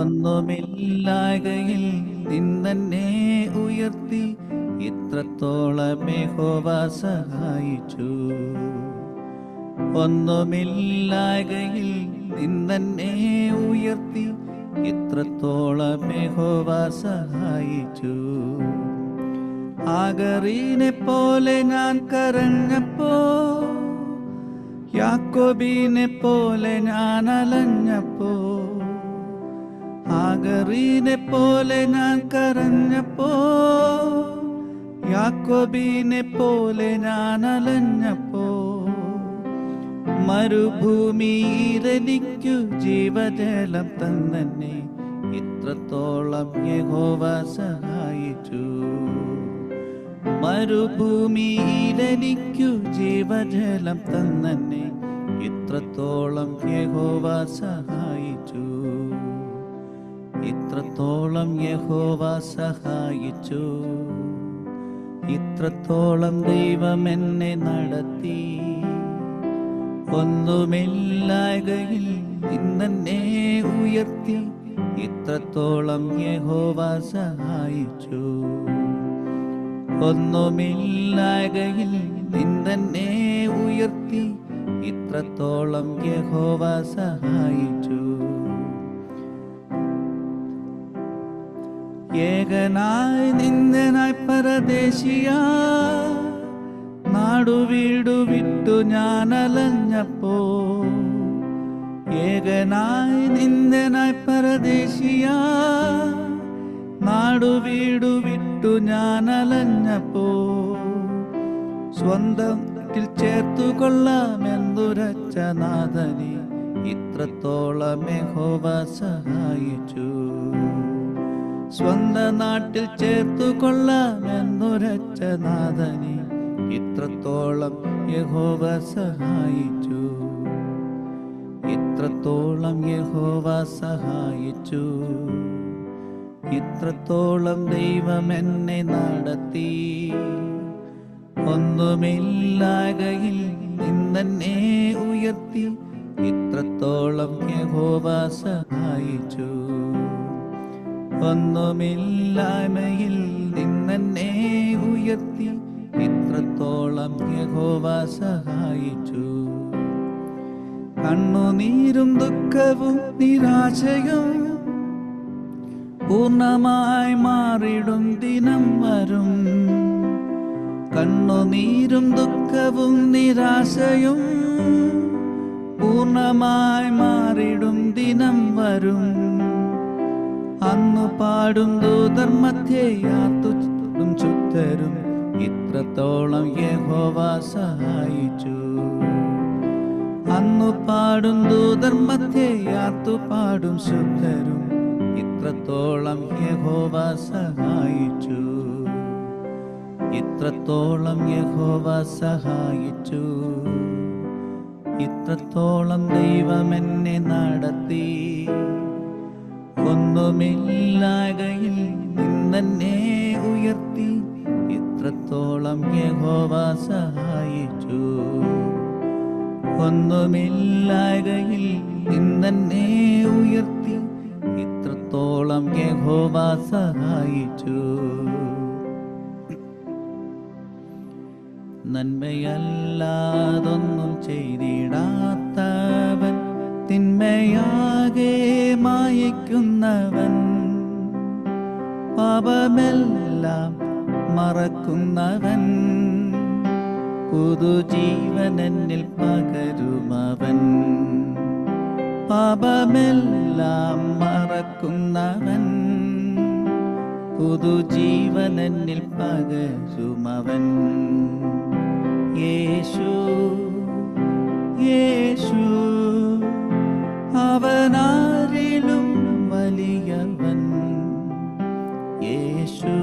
ഒന്നുമില്ലായകയിൽ നിന്നെ ഉയർത്തി ഇത്രത്തോളമേ ഹോവ സഹായിച്ചു. ഒന്നുമില്ലായകയിൽ നിന്നെ ഉയർത്തി ഇത്രത്തോളമേ ഹോവ സഹായിച്ചു. ആഗറീനെ പോലെ ഞാൻ കരഞ്ഞപ്പോ യാക്കോബീനെ പോലെ ഞാൻ അലഞ്ഞപ്പോ ആഗറീനെ പോലെ ഞാൻ കരഞ്ഞപ്പോ യാക്കോബീനെ പോലെ ഞാൻ അലഞ്ഞപ്പോ മരുഭൂമിയിലെനിക്കു ജീവജലം തന്നെ ഇത്രത്തോളം യഹോവ സഹായിച്ചു. മരുഭൂമിയിലെനിക്കു ജീവജലം തന്നെ ഇത്രത്തോളം യഹോവ സഹായിച്ചു. ഇത്രത്തോളം യഹോവ സഹായിച്ചു. ഇത്രത്തോളം ദൈവം എന്നെ നടത്തി. ഒന്നുമില്ലായകയിൽ ഇന്നെ ഉയർത്തി. ഇത്രത്തോളം യഹോവ സഹായിച്ചു. ഒന്നുമില്ലായകയിൽ നിന്നെ ഉയർത്തി. ഇത്രത്തോളം യഹോവ സഹായിച്ചു. ഏകനായി നിന്ദനായി പരദേശിയ. നാടുവീടു വിട്ടു ഞാൻ അലഞ്ഞപ്പോ ഏകനായി നിന്ദനായി പരദേശിയ. നാടുവീടു വിട്ടു ഞാൻ അലഞ്ഞപ്പോ സ്വന്തത്തിൽ ചേർത്തു കൊള്ളാമെന്നുരച്ച നാഥനെ. ഇത്രത്തോളം യഹോവ സഹായിച്ചു. സ്വന്ത നാട്ടിൽ ചേർത്തു കൊള്ളാമെന്നുരച്ച നാഥനെ ഇത്രത്തോളം യഹോവ സഹായിച്ചു. ഇത്രത്തോളം യഹോവ സഹായിച്ചു. ഇത്രത്തോളം ദൈവം എന്നെ നടത്തി. ഒന്നുമില്ലാകയിൽ നിന്നെ ഉയർത്തി. ഇത്രത്തോളം യഹോവ സഹായിച്ചു. ഒന്നുമില്ലായ്മയിൽ നിന്നെ ഉയർത്തി. ഇത്രത്തോളം യഹോവ സഹായിച്ചു. കണ്ണുനീരും ദുഃഖവും നിരാശയും പൂർണമായി മാറിടും ദിനം വരും. കണ്ണുനീരും ദുഃഖവും നിരാശയും പൂർണമായി മാറിടും ദിനം വരും. അന്നു പാടും ദൂതർ മധ്യയാത്തും ചുത്തരും ഇത്രത്തോളം യഹോവ സഹായിച്ചു. അന്നു പാടും ദൂതർ മധ്യയാത്തു പാടും ശുദ്ധരും. ഇത്രത്തോളം യഹോവ സഹായിച്ചു. ഇത്രത്തോളം യഹോവ സഹായിച്ചു. ഇത്രത്തോളം ദൈവം എന്നെ നടത്തി. ഒന്നുമില്ലാകയിൽ നിന്നെ ഉയർത്തി. ഇത്രത്തോളം യഹോവ സഹായിച്ചു. ഒന്നുമില്ലാകയിൽ നിന്നെ ഉയർത്തി. ഇത്രത്തോളം യഹോവ സഹായിച്ചു. നന്മയല്ലാതൊന്നും ചെയ്തിടാത്തവൻ തിന്മയാകെ പാപമെല്ലാം മറക്കുന്നവൻ. പുതുജീവനെന്നിൽ പകരുമവൻ. പാപമെല്ലാം മറക്കുന്നവൻ. പുതുജീവനെന്നിൽ പകരുമവൻ. യേശു യേശു അവനാരിലും വലിയവൻ യേശു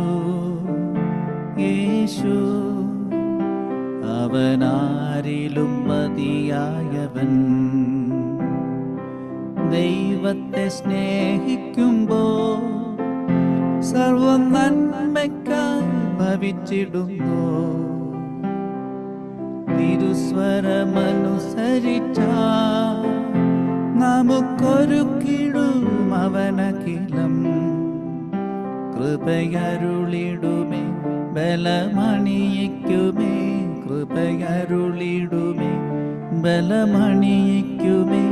യേശു അവനാരിലും മതിയായവൻ. ദൈവത്തെ സ്നേഹിക്കുമ്പോ സർവം നന്മയ്ക്കായി ഭവിച്ചിടുന്നു. തിരുസ്വരമനുസരിച്ച നമുക്കൊരു കിടും അവന കൃപയരുളിടുമേ ബലമണിയിക്കുമേ കൃപയരുളിടുമേ ബലമണിയിക്കുമേ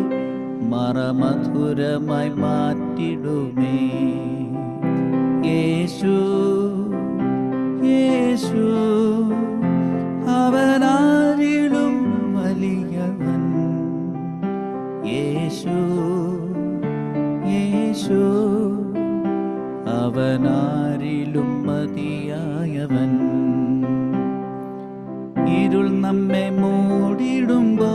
മറമധുരമായി മാറ്റിടുമേ. യേശു യേശു അവനാരിലും വലിയവൻ. യേശു യേശു. അവനാരിലും മതിയായവൻ. ഇരുൾ നമ്മെ മൂടിടുമ്പോ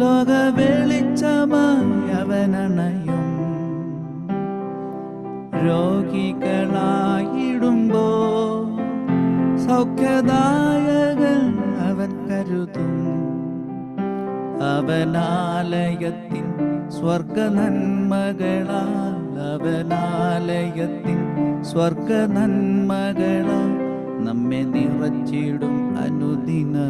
ലോക വെളിച്ചമായി അവനണയും. രോഗികളായിടുമ്പോ സൗഖ്യദായകൻ അവൻ കരുതും. അവനാലയത്തിൻ സ്വർഗ നന്മകളാൽ അവനാലയത്തിൻ സ്വർഗ നന്മകളാൽ നമ്മെ നിറച്ചിടും അനുദിനവും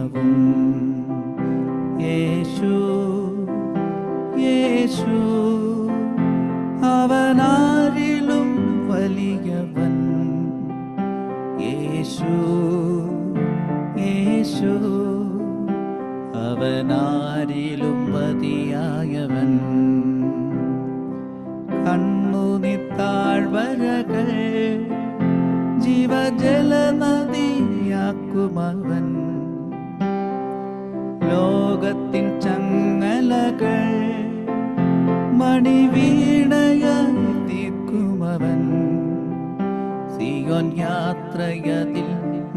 യാത്രയതിൽ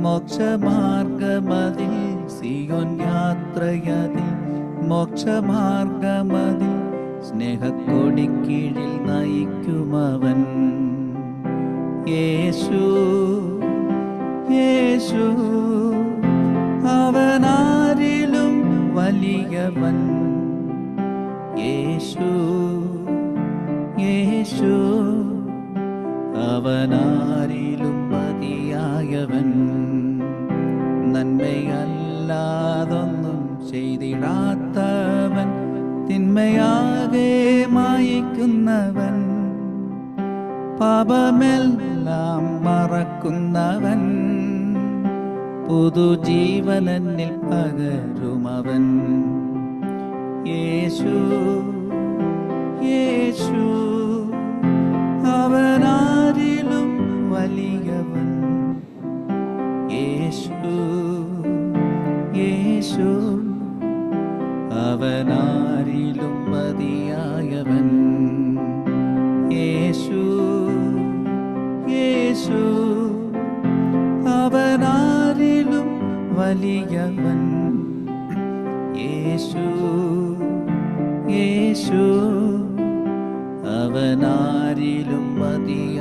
മോക്ഷമാർഗമതിൽ സിയോൻ യാത്രയതിൽ മോക്ഷമാർഗമതിൽ സ്നേഹക്കൊടിക്കീഴിൽ നയിക്കുമവൻ. യേശു യേശു അവനാരിലും വലിയവൻ. യേശു യേശു അവനാരിലും മതിയായവൻ നന്മയല്ലാതൊന്നും ചെയ്തിടാത്തവൻ തിന്മയാകെ മായിക്കുന്നവൻ പാപമെല്ലാം മറക്കുന്നവൻ പുതുജീവനെന്നിൽ പകരുമവൻ. യേശു യേശു അവനാരിലും വലിയവൻ. യേശു യേശു അവനാരിലും മതിയായവൻ. യേശു യേശു അവനാരിലും വലിയവൻ. യേശു യേശു അവനാരിലും മതിയായവൻ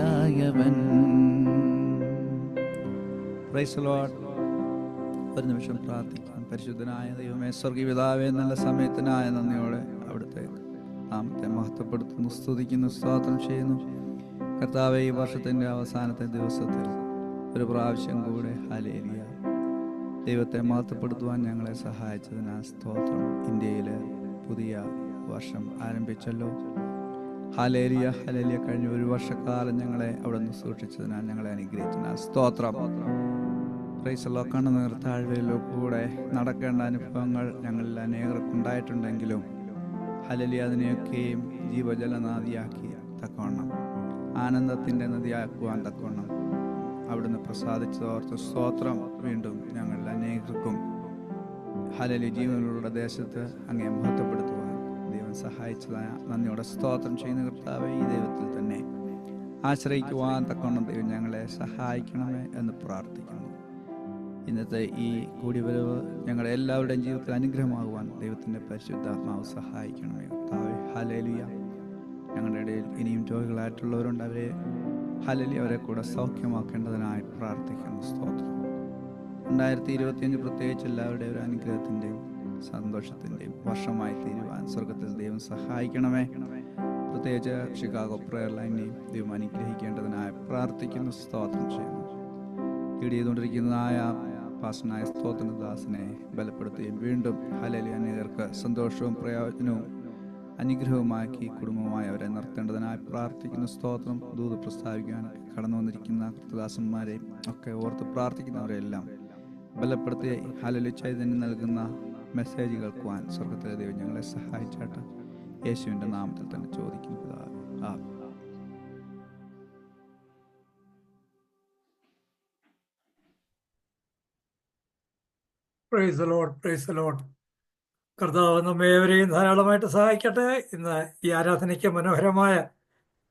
പ്രൈസ് ഒരു നിമിഷം പ്രാർത്ഥിക്കാം പരിശുദ്ധനായ ദൈവമേ സ്വർഗീയ പിതാവേ നല്ല സമയത്തിനായ നന്ദിയോടെ അവിടുത്തെ നാമത്തെ മഹത്വപ്പെടുത്തുന്നു സ്തുതിക്കുന്നു സ്വാതന്ത്ര്യം ചെയ്യുന്നു. കർത്താവെ ഈ വർഷത്തിന്റെ അവസാനത്തെ ദിവസത്തിൽ ഒരു പ്രാവശ്യം കൂടെ ഹലേലിയ ദൈവത്തെ മഹത്വപ്പെടുത്തുവാൻ ഞങ്ങളെ സഹായിച്ചതിനാൽ സ്തോത്രം. ഇന്ത്യയിൽ പുതിയ വർഷം ആരംഭിച്ചല്ലോ. ഹലേലിയ ഹലേലിയ കഴിഞ്ഞ ഒരു വർഷക്കാലം ഞങ്ങളെ അവിടെ നിന്ന് സൂക്ഷിച്ചതിനാൽ ഞങ്ങളെ അനുഗ്രഹിച്ചതിനാൽ സ്തോത്രം. കണ്ണുനീർ താഴ്വയിലോ കൂടെ നടക്കേണ്ട അനുഭവങ്ങൾ ഞങ്ങളിൽ അനേകർക്കുണ്ടായിട്ടുണ്ടെങ്കിലും ഹലലി അതിനെയൊക്കെയും ജീവജല നദിയാക്കി തക്കവണ്ണം ആനന്ദത്തിന്റെ നദിയാക്കുവാൻ തക്കവണ്ണം. അവിടുന്ന് പ്രസാദിച്ചതോർത്ത് സ്തോത്രം വീണ്ടും ഞങ്ങളിൽ അനേകർക്കും ഹലലി ജീവനുള്ള ദേശത്ത് അങ്ങേ മഹത്വപ്പെടുത്തുവാൻ ദൈവം സഹായിച്ചതായ നന്ദിയോടെ സ്തോത്രം ചെയ്യുന്ന കർത്താവെ ഈ ദൈവത്തിൽ തന്നെ ആശ്രയിക്കുവാൻ തക്കവണ്ണം ദൈവം ഞങ്ങളെ സഹായിക്കണമേ എന്ന് പ്രാർത്ഥിക്കുന്നു. ഇന്നത്തെ ഈ കൂടിവരവ് ഞങ്ങളുടെ എല്ലാവരുടെയും ജീവിതത്തിൽ അനുഗ്രഹമാകുവാൻ ദൈവത്തിന്റെ പരിശുദ്ധാത്മാവ് സഹായിക്കണമേ. താവേ ഹലലിയ ഞങ്ങളുടെ ഇടയിൽ ഇനിയും രോഗികളായിട്ടുള്ളവരുണ്ട്. അവരെ ഹലലി അവരെ കൂടെ സൗഖ്യമാക്കേണ്ടതിനായി പ്രാർത്ഥിക്കുന്നു. സ്തോത്രം. രണ്ടായിരത്തി ഇരുപത്തിയഞ്ച് പ്രത്യേകിച്ച് എല്ലാവരുടെയും ഒരു അനുഗ്രഹത്തിന്റെയും സന്തോഷത്തിന്റെയും വർഷമായി തീരുവാൻ സ്വർഗത്തിൽ ദൈവം സഹായിക്കണമേ. പ്രത്യേകിച്ച് ഷിക്കാഗോ പ്രയർ ലൈനെയും ദൈവം അനുഗ്രഹിക്കേണ്ടതിനായി പ്രാർത്ഥിക്കുന്നു. സ്തോത്രം ചെയ്യുന്നു. ലീഡ് ചെയ്തുകൊണ്ടിരിക്കുന്നതായ പാസനായ സ്തോത്രദാസിനെ ബലപ്പെടുത്തുകയും വീണ്ടും ഹലലി അനേകർക്ക് സന്തോഷവും പ്രയോജനവും അനുഗ്രഹവുമാക്കി കുടുംബമായി അവരെ നിർത്തേണ്ടതിനായി പ്രാർത്ഥിക്കുന്ന. സ്തോത്രം ദൂത് പ്രസ്താവിക്കാൻ കടന്നു വന്നിരിക്കുന്ന കൃതദാസന്മാരെയും ഒക്കെ ഓർത്ത് പ്രാർത്ഥിക്കുന്നവരെല്ലാം ബലപ്പെടുത്തി ഹലലി ചൈതന്യം നൽകുന്ന മെസ്സേജ് കേൾക്കുവാൻ സ്വർഗത്തിലെ ദൈവം ഞങ്ങളെ സഹായിച്ചാട്ട്. യേശുവിന്റെ നാമത്തിൽ തന്നെ ചോദിക്കുന്നു. പ്രൈസ് ലോഡ് പ്രൈസ് ലോഡ് കർത്താവ് നമ്മെ ഏവരെയും ധാരാളമായിട്ട് സഹായിക്കട്ടെ. ഇന്ന് ഈ ആരാധനയ്ക്ക് മനോഹരമായ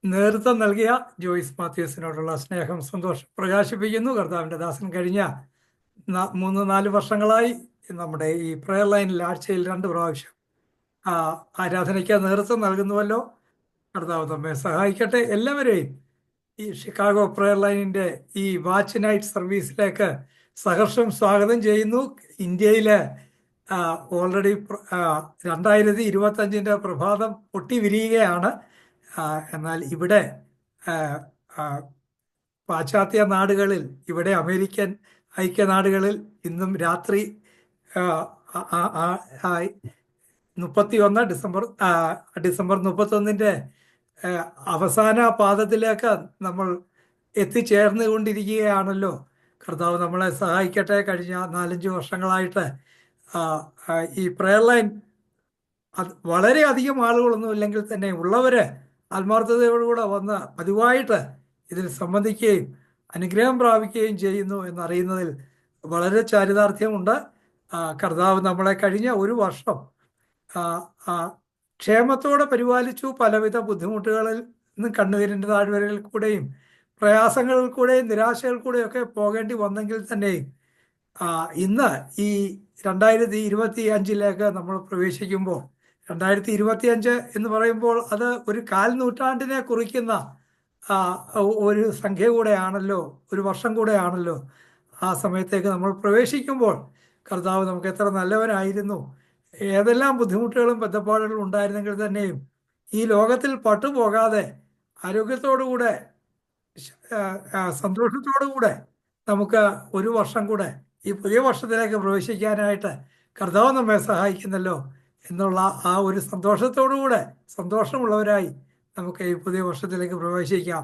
നേതൃത്വം നൽകിയ ജോയിസ് മാത്യൂസിനോടുള്ള സ്നേഹം സന്തോഷം പ്രകാശിപ്പിക്കുന്നു. കർത്താവിന്റെ ദാസൻ കഴിഞ്ഞ മൂന്ന് നാല് വർഷങ്ങളായി നമ്മുടെ ഈ പ്രയർ ലൈനിൽ ആഴ്ചയിൽ രണ്ട് പ്രാവശ്യം ആരാധനയ്ക്ക് നേതൃത്വം നൽകുന്നുവല്ലോ. കർത്താവ് നമ്മെ സഹായിക്കട്ടെ. എല്ലാവരെയും ഈ ഷിക്കാഗോ പ്രയർ ലൈനിന്റെ ഈ വാച്ച് നൈറ്റ് സർവീസിലേക്ക് സഹർഷം സ്വാഗതം ചെയ്യുന്നു. ഇന്ത്യയിലെ ഓൾറെഡി രണ്ടായിരത്തി ഇരുപത്തഞ്ചിന്റെ പ്രഭാതം പൊട്ടി വിരിയുകയാണ് എന്നാൽ ഇവിടെ പാശ്ചാത്യ നാടുകളിൽ ഇവിടെ അമേരിക്കൻ ഐക്യനാടുകളിൽ ഇന്നും രാത്രി മുപ്പത്തി ഒന്ന് ഡിസംബർ ഡിസംബർ മുപ്പത്തൊന്നിന്റെ അവസാന പാദത്തിലേക്ക് നമ്മൾ എത്തിച്ചേർന്നുകൊണ്ടിരിക്കുകയാണല്ലോ. കർത്താവ് നമ്മളെ സഹായിക്കട്ടെ. കഴിഞ്ഞ നാലഞ്ച് വർഷങ്ങളായിട്ട് ഈ പ്രയർ ലൈൻ അത് വളരെയധികം ആളുകളൊന്നും ഇല്ലെങ്കിൽ തന്നെ ഉള്ളവർ ആത്മാർത്ഥതയോടുകൂടെ വന്ന് പതിവായിട്ട് ഇതിൽ സംബന്ധിക്കുകയും അനുഗ്രഹം പ്രാപിക്കുകയും ചെയ്യുന്നു എന്നറിയുന്നതിൽ വളരെ ചാരിതാർത്ഥ്യമുണ്ട്. കർത്താവ് നമ്മളെ കഴിഞ്ഞ ഒരു വർഷം ക്ഷേമത്തോടെ പരിപാലിച്ചു. പലവിധ ബുദ്ധിമുട്ടുകളിൽ നിന്നും കണ്ണുനീരിന്റെ താഴ്വരകളിൽ കൂടെയും പ്രയാസങ്ങളിൽ കൂടെയും കൂടെയും ഒക്കെ പോകേണ്ടി വന്നെങ്കിൽ തന്നെയും ഇന്ന് ഈ രണ്ടായിരത്തി ഇരുപത്തി അഞ്ചിലേക്ക് നമ്മൾ പ്രവേശിക്കുമ്പോൾ രണ്ടായിരത്തി ഇരുപത്തി അഞ്ച് എന്ന് പറയുമ്പോൾ അത് ഒരു കാൽ നൂറ്റാണ്ടിനെ കുറിക്കുന്ന ഒരു സംഖ്യ കൂടെയാണല്ലോ ഒരു വർഷം കൂടെയാണല്ലോ ആ സമയത്തേക്ക് നമ്മൾ പ്രവേശിക്കുമ്പോൾ കർത്താവ് നമുക്ക് എത്ര നല്ലവനായിരുന്നു. ഏതെല്ലാം ബുദ്ധിമുട്ടുകളും ബന്ധപ്പാടുകളും ഉണ്ടായിരുന്നെങ്കിൽ തന്നെയും ഈ ലോകത്തിൽ പട്ടുപോകാതെ ആരോഗ്യത്തോടുകൂടെ സന്തോഷത്തോടുകൂടെ നമുക്ക് ഒരു വർഷം കൂടെ ഈ പുതിയ വർഷത്തിലേക്ക് പ്രവേശിക്കാനായിട്ട് കർത്താവ് നമ്മെ സഹായിക്കുന്നല്ലോ എന്നുള്ള ആ ഒരു സന്തോഷത്തോടുകൂടെ സന്തോഷമുള്ളവരായി നമുക്ക് ഈ പുതിയ വർഷത്തിലേക്ക് പ്രവേശിക്കാം.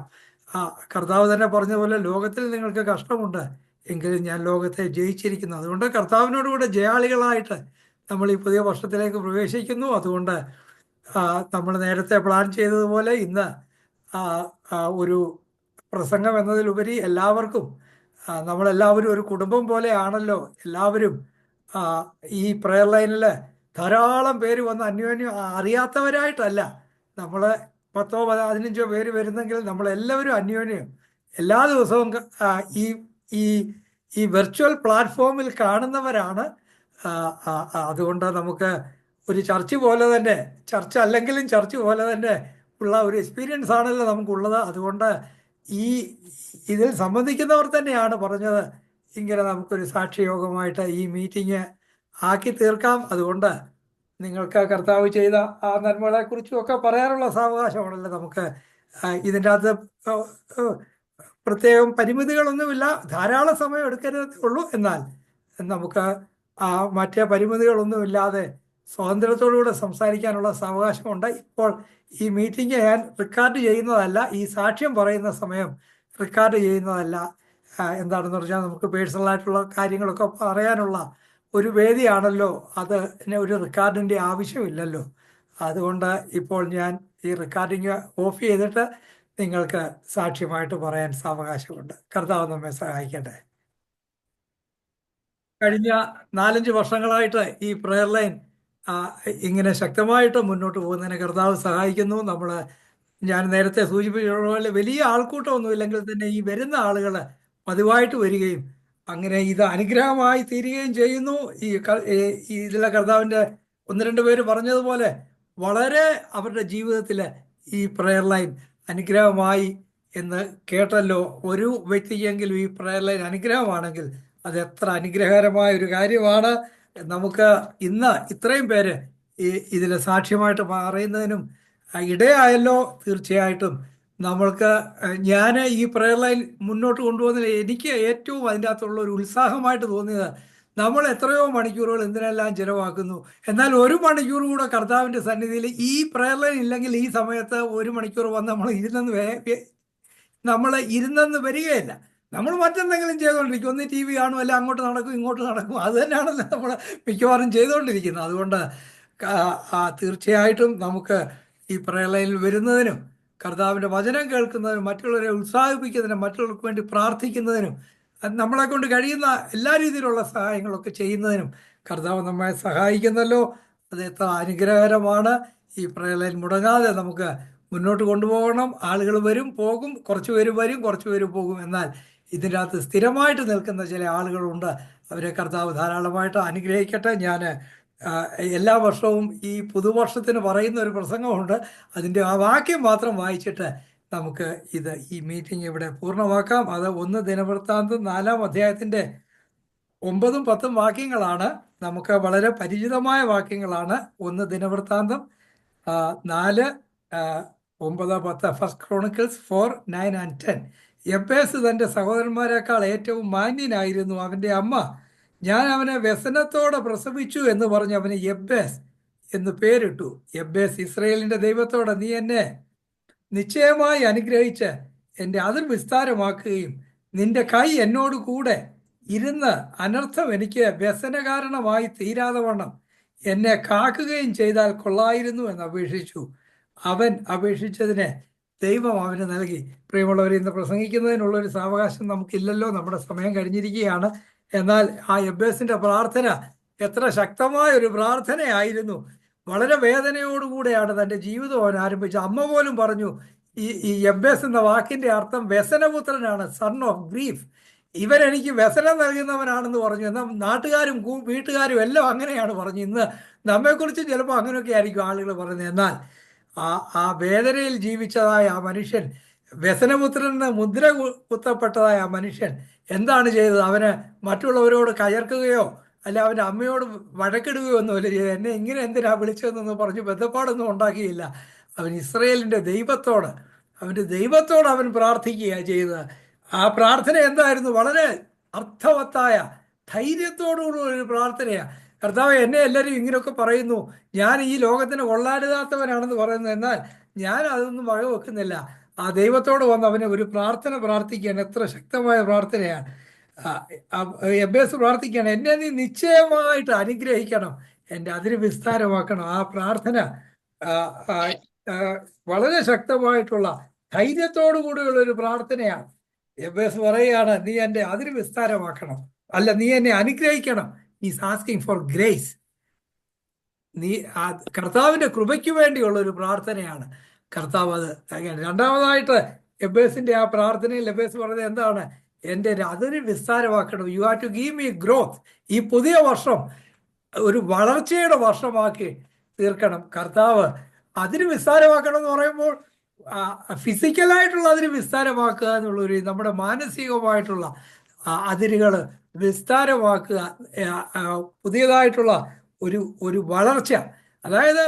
ആ കർത്താവ് തന്നെ പറഞ്ഞ പോലെ ലോകത്തിൽ നിങ്ങൾക്ക് കഷ്ടമുണ്ട് എങ്കിലും ഞാൻ ലോകത്തെ ജയിച്ചിരിക്കുന്നു. അതുകൊണ്ട് കർത്താവിനോടുകൂടെ ജയാളികളായിട്ട് നമ്മൾ ഈ പുതിയ വർഷത്തിലേക്ക് പ്രവേശിക്കുന്നു. അതുകൊണ്ട് നമ്മൾ നേരത്തെ പ്ലാൻ ചെയ്തതുപോലെ ഇന്ന് ഒരു പ്രസംഗം എന്നതിലുപരി എല്ലാവർക്കും നമ്മളെല്ലാവരും ഒരു കുടുംബം പോലെയാണല്ലോ എല്ലാവരും ഈ പ്രയർ ലൈനിൽ ധാരാളം പേര് വന്ന് അന്യോന്യം അറിയാത്തവരായിട്ടല്ല. നമ്മൾ പത്തോ പതിനഞ്ചോ പേര് വരുന്നെങ്കിൽ നമ്മളെല്ലാവരും അന്യോന്യം എല്ലാ ദിവസവും ഈ ഈ ഈ വെർച്വൽ പ്ലാറ്റ്ഫോമിൽ കാണുന്നവരാണ്. അതുകൊണ്ട് നമുക്ക് ഒരു ചർച്ച് പോലെ തന്നെ ചർച്ച അല്ലെങ്കിലും ചർച്ച് പോലെ തന്നെ ഉള്ള ഒരു എക്സ്പീരിയൻസ് ആണല്ലോ നമുക്കുള്ളത്. അതുകൊണ്ട് ഈ ഇതിൽ സംബന്ധിക്കുന്നവർ തന്നെയാണ് പറഞ്ഞത് ഇങ്ങനെ നമുക്കൊരു സാക്ഷിയോഗമായിട്ട് ഈ മീറ്റിംഗ് ആക്കി തീർക്കാം. അതുകൊണ്ട് നിങ്ങൾക്ക് കർത്താവ് ചെയ്ത ആ നന്മകളെ കുറിച്ചും ഒക്കെ പറയാനുള്ള സാവകാശമാണല്ലോ നമുക്ക്. ഇതിന്റെ അകത്ത് പ്രത്യേകം പരിമിതികളൊന്നുമില്ല. ധാരാളം സമയം എടുക്കരുതേ ഉള്ളൂ. എന്നാൽ നമുക്ക് ആ മറ്റേ പരിമിതികളൊന്നുമില്ലാതെ സ്വാതന്ത്ര്യത്തോടുകൂടെ സംസാരിക്കാനുള്ള സാവകാശമുണ്ട്. ഇപ്പോൾ ഈ മീറ്റിംഗ് ഞാൻ റെക്കോർഡ് ചെയ്യുന്നതല്ല ഈ സാക്ഷ്യം പറയുന്ന സമയം റെക്കോർഡ് ചെയ്യുന്നതല്ല. എന്താണെന്ന് പറഞ്ഞാൽ നമുക്ക് പേഴ്സണലായിട്ടുള്ള കാര്യങ്ങളൊക്കെ പറയാനുള്ള ഒരു വേദിയാണല്ലോ. അത് ഒരു റെക്കോർഡിന്റെ ആവശ്യമില്ലല്ലോ. അതുകൊണ്ട് ഇപ്പോൾ ഞാൻ ഈ റെക്കോർഡിങ് ഓഫ് ചെയ്തിട്ട് നിങ്ങൾക്ക് സാക്ഷ്യമായിട്ട് പറയാൻ സാവകാശമുണ്ട്. കർത്താവ് നമ്മെ സഹായിക്കട്ടെ. കഴിഞ്ഞ നാലഞ്ച് വർഷങ്ങളായിട്ട് ഈ പ്രയർ ലൈൻ ഇങ്ങനെ ശക്തമായിട്ട് മുന്നോട്ട് പോകുന്നതിന് കർത്താവ് സഹായിക്കുന്നു. നമ്മൾ ഞാൻ നേരത്തെ സൂചിപ്പിച്ച പോലെ വലിയ ആൾക്കൂട്ടമൊന്നും ഇല്ലെങ്കിൽ തന്നെ ഈ വരുന്ന ആളുകൾ പതിവായിട്ട് വരികയും അങ്ങനെ ഇത് അനുഗ്രഹമായി തീരുകയും ചെയ്യുന്നു. ഈ ഇതിലെ കർത്താവിന്റെ ഒന്ന് രണ്ട് പേര് പറഞ്ഞതുപോലെ വളരെ അവരുടെ ജീവിതത്തിൽ ഈ പ്രയർ ലൈൻ അനുഗ്രഹമായി എന്ന് കേട്ടല്ലോ. ഒരു വ്യക്തിക്കെങ്കിലും ഈ പ്രയർ ലൈൻ അനുഗ്രഹമാണെങ്കിൽ അത് എത്ര അനുഗ്രഹകരമായ ഒരു കാര്യമാണ്. നമുക്ക് ഇന്ന് ഇത്രയും പേര് ഈ ഇതിൽ സാക്ഷ്യമായിട്ട് പറയുന്നതിനും ഇടയായല്ലോ തീർച്ചയായിട്ടും. നമ്മൾക്ക് ഞാൻ ഈ പ്രയർ മുന്നോട്ട് കൊണ്ടുപോകുന്നതിൽ എനിക്ക് ഏറ്റവും അതിന്റെ അകത്തുള്ള ഒരു ഉത്സാഹമായിട്ട് തോന്നിയത് നമ്മൾ എത്രയോ മണിക്കൂറുകൾ എന്തിനെല്ലാം ചിലവാക്കുന്നു. എന്നാൽ ഒരു മണിക്കൂർ കൂടെ കർത്താവിന്റെ സന്നിധിയിൽ ഈ പ്രയർ ഇല്ലെങ്കിൽ ഈ സമയത്ത് ഒരു മണിക്കൂർ വന്ന് നമ്മൾ ഇരുന്നെന്ന് നമ്മൾ ഇരുന്നെന്ന് വരികയില്ല. നമ്മൾ മറ്റെന്തെങ്കിലും ചെയ്തുകൊണ്ടിരിക്കും. ഒന്ന് ടി വി കാണും അല്ല അങ്ങോട്ട് നടക്കും ഇങ്ങോട്ട് നടക്കും. അത് തന്നെയാണല്ലോ നമ്മൾ മിക്കവാറും ചെയ്തുകൊണ്ടിരിക്കുന്നത്. അതുകൊണ്ട് തീർച്ചയായിട്ടും നമുക്ക് ഈ പ്രളയിൽ വരുന്നതിനും കർത്താവിന്റെ വചനം കേൾക്കുന്നതിനും മറ്റുള്ളവരെ ഉത്സാഹിപ്പിക്കുന്നതിനും മറ്റുള്ളവർക്ക് വേണ്ടി പ്രാർത്ഥിക്കുന്നതിനും നമ്മളെ കൊണ്ട് കഴിയുന്ന എല്ലാ രീതിയിലുള്ള സഹായങ്ങളൊക്കെ ചെയ്യുന്നതിനും കർത്താവ് നമ്മെ സഹായിക്കുന്നല്ലോ. അത് എത്ര അനുഗ്രഹകരമാണ്. ഈ പ്രളയം മുടങ്ങാതെ നമുക്ക് മുന്നോട്ട് കൊണ്ടുപോകണം. ആളുകൾ വരും പോകും കുറച്ച് പേര് വരും കുറച്ച് പേര് പോകും. എന്നാൽ ഇതിന്റെ അകത്ത് സ്ഥിരമായിട്ട് നിൽക്കുന്ന ചില ആളുകളുണ്ട്. അവരെ കർത്താവ് ധാരാളമായിട്ട് അനുഗ്രഹിക്കട്ടെ. ഞാൻ എല്ലാ വർഷവും ഈ പുതുവർഷത്തിന് പറയുന്ന ഒരു പ്രസംഗമുണ്ട്. അതിന്റെ ആ വാക്യം മാത്രം വായിച്ചിട്ട് നമുക്ക് ഇത് ഈ മീറ്റിംഗ് ഇവിടെ പൂർണമാക്കാം. അത് ഒന്ന് ദിനവൃത്താന്തം നാലാം അധ്യായത്തിന്റെ ഒമ്പതും പത്തും വാക്യങ്ങളാണ്. നമുക്ക് വളരെ പരിചിതമായ വാക്യങ്ങളാണ്. ഒന്ന് ദിനവൃത്താന്തം നാല് ഒമ്പത് പത്ത് first chronicles four nine and ten. എബേസ് തന്റെ സഹോദരന്മാരെക്കാൾ ഏറ്റവും മാന്യനായിരുന്നു അവന്റെ അമ്മ. ഞാൻ അവനെ വ്യസനത്തോടെ പ്രസവിച്ചു എന്ന് പറഞ്ഞ് അവന് എബ്ബേസ് എന്ന് പേരിട്ടു. എബ്ബേസ് ഇസ്രയേലിന്റെ ദൈവത്തോടെ നീ എന്നെ നിശ്ചയമായി അനുഗ്രഹിച്ച് എന്റെ അതിർ വിസ്താരമാക്കുകയും നിന്റെ കൈ എന്നോട് കൂടെ ഇരുന്ന് അനർത്ഥം എനിക്ക് വ്യസന കാരണമായി തീരാതെ വണ്ണം എന്നെ കാക്കുകയും ചെയ്താൽ കൊള്ളായിരുന്നു എന്ന് അപേക്ഷിച്ചു. അവൻ അപേക്ഷിച്ചതിന് ദൈവം അവന് നൽകി. പ്രിയമുള്ളവരെ ഇന്ന് പ്രസംഗിക്കുന്നതിനുള്ള ഒരു സാവകാശം നമുക്കില്ലല്ലോ. നമ്മുടെ സമയം കഴിഞ്ഞിരിക്കുകയാണ്. എന്നാൽ ആ എബേസിന്റെ പ്രാർത്ഥന എത്ര ശക്തമായ ഒരു പ്രാർത്ഥനയായിരുന്നു. വളരെ വേദനയോടുകൂടെയാണ് തന്റെ ജീവിതം അവൻ ആരംഭിച്ചത്. അമ്മ പോലും പറഞ്ഞു ഈ ഈ എബേസ് എന്ന വാക്കിന്റെ അർത്ഥം വ്യസനപുത്രനാണ് സൺ ഓഫ് ഗ്രീഫ് ഇവൻ എനിക്ക് വ്യസനം നൽകുന്നവനാണെന്ന് പറഞ്ഞു. എന്നാൽ നാട്ടുകാരും വീട്ടുകാരും എല്ലാം അങ്ങനെയാണ് പറഞ്ഞു. ഇന്ന് നമ്മെക്കുറിച്ച് ചിലപ്പോൾ അങ്ങനെയൊക്കെ ആയിരിക്കും ആളുകൾ പറയുന്നത്. എന്നാൽ ആ ആ വേദനയിൽ ജീവിച്ചതായ ആ മനുഷ്യൻ വ്യസനപുത്രന് മുദ്ര കുത്തപ്പെട്ടതായ ആ മനുഷ്യൻ എന്താണ് ചെയ്തത്? അവന് മറ്റുള്ളവരോട് കയർക്കുകയോ അല്ല അവന്റെ അമ്മയോട് വഴക്കിടുകയോ ഒന്നുമില്ല ചെയ്തത്. എന്നെ ഇങ്ങനെ എന്തിനാ വിളിച്ചതെന്നൊന്നും പറഞ്ഞ് ബന്ധപ്പാടൊന്നും ഉണ്ടാക്കിയില്ല. അവൻ ഇസ്രയേലിന്റെ ദൈവത്തോട് അവന്റെ ദൈവത്തോട് അവൻ പ്രാർത്ഥിക്കുകയാണ് ചെയ്തത്. ആ പ്രാർത്ഥന എന്തായിരുന്നു? വളരെ അർത്ഥവത്തായ ധൈര്യത്തോടുകൂടി ഒരു പ്രാർത്ഥനയാണ് കർത്താവ് എന്നെ എല്ലാവരും ഇങ്ങനെയൊക്കെ പറയുന്നു. ഞാൻ ഈ ലോകത്തിന് കൊള്ളാരുതാത്തവനാണെന്ന് പറയുന്നു. എന്നാൽ ഞാൻ അതൊന്നും വക വെക്കുന്നില്ല ആ ദൈവത്തോട് വന്ന് അവനെ ഒരു പ്രാർത്ഥന പ്രാർത്ഥിക്കുകയാണ്. എത്ര ശക്തമായ പ്രാർത്ഥനയാണ്. എബേസ് പ്രാർത്ഥിക്കുകയാണ്. എന്നെ നീ നിശ്ചയമായിട്ട് അനുഗ്രഹിക്കണം. എന്റെ അതിന് വിസ്താരമാക്കണം. ആ പ്രാർത്ഥന വളരെ ശക്തമായിട്ടുള്ള ധൈര്യത്തോടു കൂടിയുള്ള ഒരു പ്രാർത്ഥനയാണ്. എബേസ് പറയുകയാണ് നീ എന്റെ അതിന് വിസ്താരമാക്കണം. അല്ല നീ എന്നെ അനുഗ്രഹിക്കണം. ഈസ് ആസ്കിങ് ഫോർ ഗ്രേസ് നീ ആ കർത്താവിന്റെ കൃപയ്ക്ക് വേണ്ടിയുള്ള ഒരു പ്രാർത്ഥനയാണ്. കർത്താവ് അത്. രണ്ടാമതായിട്ട് എബേസിന്റെ ആ പ്രാർത്ഥനയിൽ എബേസ് പറഞ്ഞത് എന്താണ്? എന്റെ അതിന് വിസ്താരമാക്കണം. You have to give me growth ഈ പുതിയ വർഷം ഒരു വളർച്ചയുടെ വർഷമാക്കി തീർക്കണം. കർത്താവ് അതിന് വിസ്താരമാക്കണം എന്ന് പറയുമ്പോൾ ഫിസിക്കലായിട്ടുള്ള അതിന് വിസ്താരമാക്കുക എന്നുള്ളൊരു നമ്മുടെ മാനസികമായിട്ടുള്ള അതിരുകൾ വിസ്താരമാക്കുക പുതിയതായിട്ടുള്ള ഒരു ഒരു വളർച്ച. അതായത്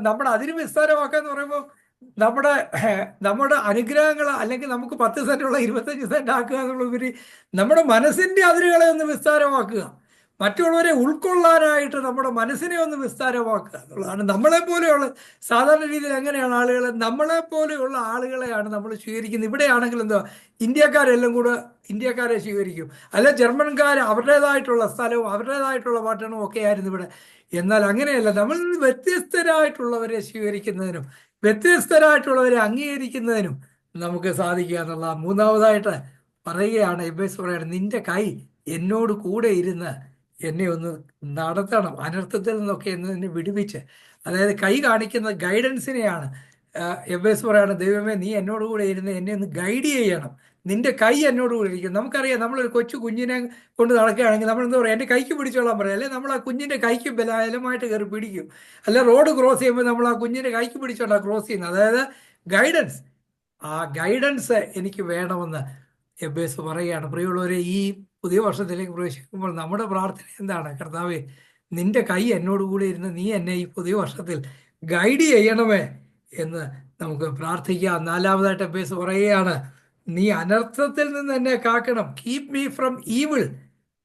നമ്മുടെ അതിന് വിസ്താരമാക്കുക എന്ന് പറയുമ്പോൾ നമ്മുടെ നമ്മുടെ അനുഗ്രഹങ്ങൾ അല്ലെങ്കിൽ നമുക്ക് പത്ത് സെന്റുള്ള ഇരുപത്തഞ്ച് സെന്റ് ആക്കുക എന്നുള്ള എന്നുള്ളവര് നമ്മുടെ മനസ്സിന്റെ അതിരുകളെ ഒന്ന് വിസ്താരമാക്കുക. മറ്റുള്ളവരെ ഉൾക്കൊള്ളാനായിട്ട് നമ്മുടെ മനസ്സിനെ ഒന്ന് വിസ്താരമാക്കുക എന്നുള്ളതാണ് നമ്മളെ പോലെയുള്ള സാധാരണ രീതിയിൽ എങ്ങനെയാണ് ആളുകൾ നമ്മളെ പോലെയുള്ള ആളുകളെയാണ് നമ്മൾ സ്വീകരിക്കുന്നത്? ഇവിടെയാണെങ്കിൽ എന്താ ഇന്ത്യക്കാരെല്ലാം കൂടെ ഇന്ത്യക്കാരെ സ്വീകരിക്കും. അല്ല ജർമ്മൻകാർ അവരുടേതായിട്ടുള്ള സ്ഥലവും അവരുടേതായിട്ടുള്ള പട്ടണവും ഒക്കെ ആയിരുന്നു ഇവിടെ. എന്നാൽ അങ്ങനെയല്ല നമ്മൾ വ്യത്യസ്തരായിട്ടുള്ളവരെ സ്വീകരിക്കുന്നതിനും വ്യത്യസ്തരായിട്ടുള്ളവരെ അംഗീകരിക്കുന്നതിനും നമുക്ക് സാധിക്കുക എന്നുള്ള മൂന്നാമതായിട്ട് പറയുകയാണ് എബേസ് പറയുന്നത് നിന്റെ കൈ എന്നോട് കൂടെ ഇരുന്ന് എന്നെ ഒന്ന് നടത്തണം അനർത്ഥത്തിൽ നിന്നൊക്കെ എന്നെ വിടുവിച്ച്. അതായത് കൈ കാണിക്കുന്ന ഗൈഡൻസിനെയാണ് എബേസ് പറയാണ് ദൈവമേ നീ എന്നോട് കൂടെ ഇരുന്ന് എന്നെ ഒന്ന് ഗൈഡ് ചെയ്യണം. നിന്റെ കൈ എന്നോട് കൂടെ ഇരിക്കും. നമുക്കറിയാം നമ്മളൊരു കൊച്ചു കുഞ്ഞിനെ കൊണ്ട് നടക്കുകയാണെങ്കിൽ നമ്മൾ എന്താ പറയുക എന്റെ കൈക്ക് പിടിച്ചോളാൻ പറയാം. അല്ലെങ്കിൽ നമ്മൾ ആ കുഞ്ഞിന്റെ കൈക്ക് ബലാലമായിട്ട് കയറി പിടിക്കും. അല്ല റോഡ് ക്രോസ് ചെയ്യുമ്പോൾ നമ്മൾ ആ കുഞ്ഞിന്റെ കൈക്ക് പിടിച്ചോണ്ടാണ് ക്രോസ് ചെയ്യുന്നത്. അതായത് ഗൈഡൻസ്. ആ ഗൈഡൻസ് എനിക്ക് വേണമെന്ന് എബേസ് പറയുകയാണ്. പ്രിയമുള്ളവരെ ഈ പുതിയ വർഷത്തിലേക്ക് പ്രവേശിക്കുമ്പോൾ നമ്മുടെ പ്രാർത്ഥന എന്താണ്? കർത്താവെ നിന്റെ കൈ എന്നോട് കൂടെ ഇരുന്ന് നീ എന്നെ ഈ പുതിയ വർഷത്തിൽ ഗൈഡ് ചെയ്യണമേ എന്ന് നമുക്ക് പ്രാർത്ഥിക്കാം. നാലാമതായിട്ട് എബേസ് പറയുകയാണ് നീ അനർത്ഥത്തിൽ നിന്ന് എന്നെ കാക്കണം. കീപ് മീ ഫ്രം ഈവിൾ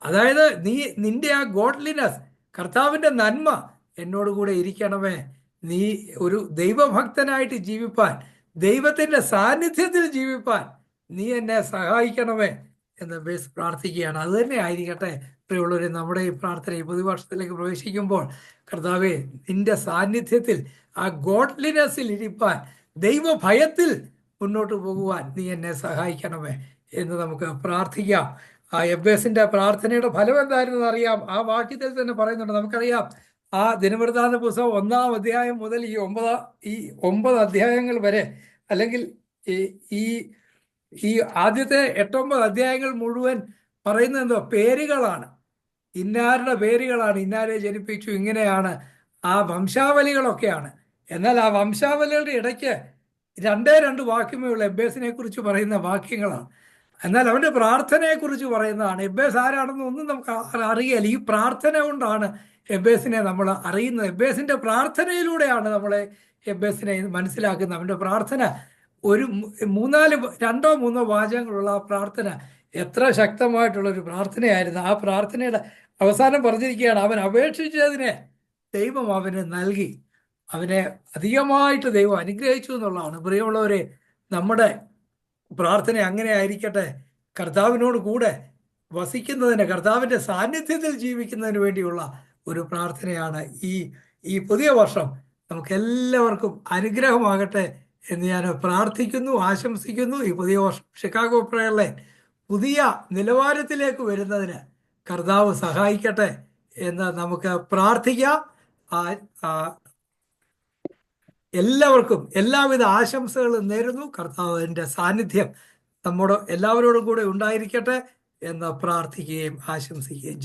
അതായത് നീ നിന്റെ ആ ഗോഡ്ലിനെസ് കർത്താവിന്റെ നന്മ എന്നോട് കൂടെ ഇരിക്കണമേ. നീ ഒരു ദൈവഭക്തനായിട്ട് ജീവിപ്പാൻ ദൈവത്തിന്റെ സാന്നിധ്യത്തിൽ ജീവിപ്പാൻ നീ എന്നെ സഹായിക്കണമേ. എന്ന് പ്രാർത്ഥിക്കുകയാണ്. അത് തന്നെ ആയിരിക്കട്ടെ. പ്രിയമുള്ളവരെ നമ്മുടെ ഈ പ്രാർത്ഥന ഈ പുതുവർഷത്തിലേക്ക് പ്രവേശിക്കുമ്പോൾ കർത്താവെ നിന്റെ സാന്നിധ്യത്തിൽ ആ ഗോഡ്ലിനെസ്സിൽ ഇരിപ്പാൻ ദൈവഭയത്തിൽ മുന്നോട്ട് പോകുവാൻ നീ എന്നെ സഹായിക്കണമേ എന്ന് നമുക്ക് പ്രാർത്ഥിക്കാം. ആ എബേസിന്റെ പ്രാർത്ഥനയുടെ ഫലം എന്തായിരുന്നു അറിയാം. ആ വാക്യത്തിൽ തന്നെ പറയുന്നുണ്ട്. നമുക്കറിയാം. ആ ദിനവൃത്താന്ത പുസ്തകം ഒന്നാം അധ്യായം മുതൽ ഈ ഒമ്പതാം ഈ ഒമ്പത് അധ്യായങ്ങൾ വരെ അല്ലെങ്കിൽ ഈ ഈ ആദ്യത്തെ എട്ടൊമ്പത് അധ്യായങ്ങൾ മുഴുവൻ പറയുന്നത് എന്തോ പേരുകളാണ്. ഇന്നാരുടെ പേരുകളാണ്? ഇന്നാരെ ജനിപ്പിച്ചു? ഇങ്ങനെയാണ്. ആ വംശാവലികളൊക്കെയാണ്. എന്നാൽ ആ വംശാവലികളുടെ ഇടയ്ക്ക് രണ്ടേ രണ്ട് വാക്യമേ ഉള്ളൂ എബേസിനെ കുറിച്ച് പറയുന്ന വാക്യങ്ങളാണ്. എന്നാൽ അവന്റെ പ്രാർത്ഥനയെക്കുറിച്ച് പറയുന്നതാണ്. എബേസ് ആരാണെന്ന് ഒന്നും നമുക്ക് അറിയില്ല. ഈ പ്രാർത്ഥന കൊണ്ടാണ് എബേസിനെ നമ്മൾ അറിയുന്നത്. എബേസിന്റെ പ്രാർത്ഥനയിലൂടെയാണ് നമ്മളെ എബേസിനെ മനസ്സിലാക്കുന്നത്. അവന്റെ പ്രാർത്ഥന ഒരു മൂന്നാൽ രണ്ടോ മൂന്നോ വാചകങ്ങളുള്ള ആ പ്രാർത്ഥന എത്ര ശക്തമായിട്ടുള്ള ഒരു പ്രാർത്ഥനയായിരുന്നു. ആ പ്രാർത്ഥനയുടെ അവസാനം പറഞ്ഞിരിക്കുകയാണ് അവൻ അപേക്ഷിച്ചതിനെ ദൈവം അവന് നൽകി. അവനെ അധികമായിട്ട് ദൈവം അനുഗ്രഹിച്ചു എന്നുള്ളതാണ്. പ്രിയമുള്ളവരെ നമ്മുടെ പ്രാർത്ഥന അങ്ങനെ ആയിരിക്കട്ടെ. കർത്താവിനോട് കൂടെ വസിക്കുന്നതിന് കർത്താവിന്റെ സാന്നിധ്യത്തിൽ ജീവിക്കുന്നതിന് വേണ്ടിയുള്ള ഒരു പ്രാർത്ഥനയാണ് ഈ ഈ പുതിയ വർഷം. നമുക്ക് എല്ലാവർക്കും അനുഗ്രഹമാകട്ടെ. എന്ന് ഞാൻ പ്രാർത്ഥിക്കുന്നു ആശംസിക്കുന്നു. ഈ പുതിയ വർഷം ഷിക്കാഗോ പ്രയർലൈൻ പുതിയ നിലവാരത്തിലേക്ക് വരുന്നതിന് കർത്താവ് സഹായിക്കട്ടെ എന്ന് നമുക്ക് പ്രാർത്ഥിക്കാം. എല്ലാവർക്കും എല്ലാവിധ ആശംസകളും നേരുന്നു. കർത്താവിന്റെ സാന്നിധ്യം നമ്മുടെ എല്ലാവരോടും കൂടെ ഉണ്ടായിരിക്കട്ടെ എന്ന് പ്രാർത്ഥിക്കുകയും ആശംസിക്കുകയും